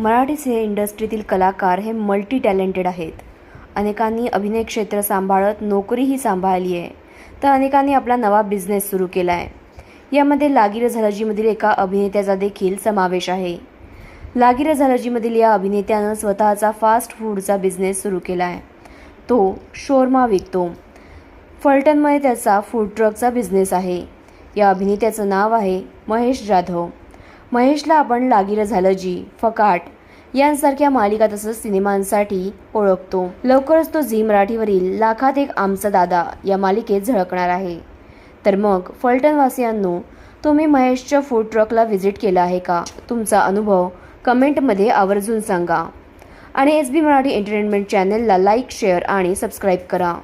मराठी सिने इंडस्ट्रीतील कलाकार हे multi talented आहेत. अनेकांनी अभिनय क्षेत्र सांभाळत नोकरीही सांभाळली आहे. तर अनेकांनी आपला नवा बिझनेस सुरू केला आहे यामध्ये लागिर झलजीमधील एका अभिनेत्याचा देखील समावेश आहे. लागिर झलजीमधील या अभिनेत्यानं स्वतःचा फास्ट फूडचा बिझनेस सुरू केला आहे तो शोरमा विकतो. फलटणमध्ये त्याचा फूड ट्रकचा बिझनेस आहे. या अभिनेत्याचं नाव आहे महेश जाधव. महेशला आपण लागिरं झालं जी फकाट. यांसारख्या मालिका तसंच सिनेमांसाठी ओळखतो. लवकरच तो झी मराठीवरील लाखात एक आमचा दादा या मालिकेत झळकणार आहे. तर मग फलटणवासियांनो तुम्ही महेशच्या फूड ट्रकला व्हिजिट केला आहे का? तुमचा अनुभव कमेंटमध्ये आवर्जून सांगा. आणि एस बी मराठी एंटरटेनमेंट चॅनलला लाईक शेअर आणि सबस्क्राईब करा.